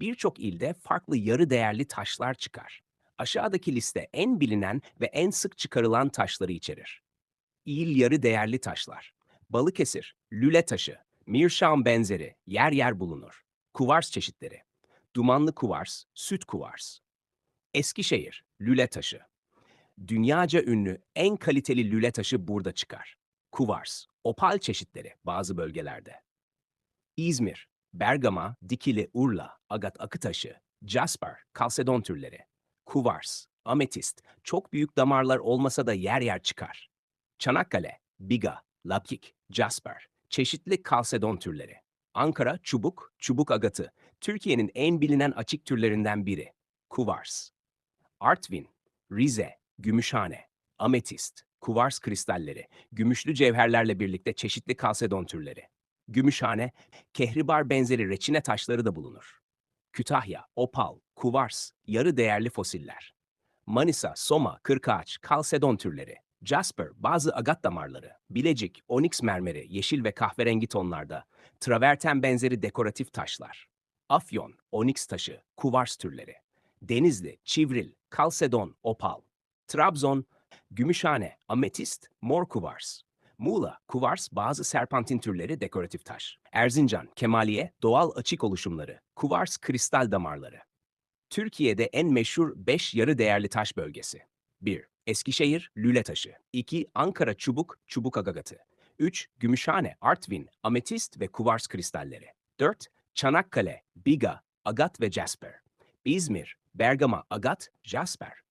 birçok ilde farklı yarı değerli taşlar çıkar. Aşağıdaki liste en bilinen ve en sık çıkarılan taşları içerir. İl yarı değerli taşlar. Balıkesir, lüle taşı, Mirşam benzeri yer yer bulunur. Kuvars çeşitleri. Dumanlı kuvars, süt kuvars. Eskişehir, lüle taşı. Dünyaca ünlü en kaliteli lüle taşı burada çıkar. Kuvars, opal çeşitleri bazı bölgelerde. İzmir, Bergama, Dikili, Urla, Agat akı taşı, Jasper, kalsedon türleri. Kuvars, ametist, çok büyük damarlar olmasa da yer yer çıkar. Çanakkale, Biga, Lapik, Jasper, çeşitli kalsedon türleri. Ankara, çubuk, çubuk agatı, Türkiye'nin en bilinen açık türlerinden biri. Kuvars. Artvin, Rize, Gümüşhane, ametist, kuvars kristalleri, gümüşlü cevherlerle birlikte çeşitli kalsedon türleri. Gümüşhane, kehribar benzeri reçine taşları da bulunur. Kütahya, opal, kuvars, yarı değerli fosiller. Manisa, Soma, kırkağaç, kalsedon türleri. Jasper, bazı agat damarları. Bilecik, onyx mermeri, yeşil ve kahverengi tonlarda. Traverten benzeri dekoratif taşlar. Afyon, onyx taşı, kuvars türleri. Denizli, çivril, kalsedon, opal. Trabzon, gümüşhane, ametist, mor kuvars. Muğla, kuvars, bazı serpantin türleri dekoratif taş. Erzincan, kemaliye, doğal açık oluşumları. Kuvars kristal damarları. Türkiye'de en meşhur 5 yarı değerli taş bölgesi. 1. Eskişehir, lüle taşı. 2. Ankara, çubuk, çubuk agagatı. 3. Gümüşhane, Artvin, ametist ve kuvars kristalleri. 4. Çanakkale, biga, agat ve jasper. İzmir, Bergama, agat, jasper.